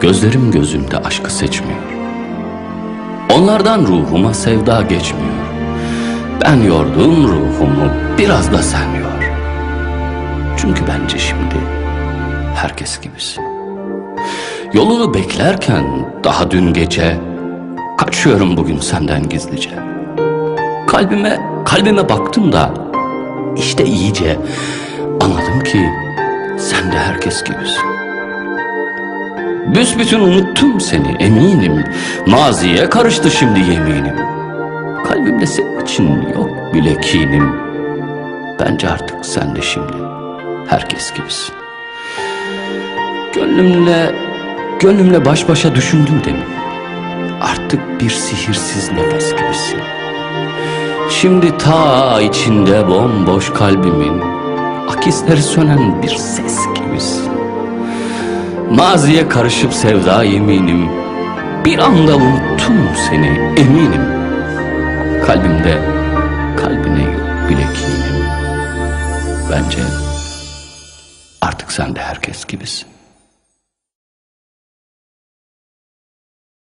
Gözlerim gözümde aşkı seçmiyor. Onlardan ruhuma sevda geçmiyor. Ben yordum ruhumu biraz da sen yor. Çünkü bence şimdi herkes gibisin. Yolunu beklerken daha dün gece kaçıyorum bugün senden gizlice. Kalbime kalbime baktım da işte iyice anladım ki sen de herkes gibisin. Büsbütün unuttum seni eminim. Maziye karıştı şimdi yeminim. Kalbimde senin için yok bile kinim. Bence artık sen de şimdi herkes gibisin. Gönlümle, gönlümle baş başa düşündüm demin. Artık bir sihirsiz nefes gibisin. Şimdi ta içinde bomboş kalbimin akisleri sönen bir ses. Maziye karışıp sevda yeminim. Bir anda unuttum seni eminim. Kalbimde kalbine yok bile kinim. Bence artık sen de herkes gibisin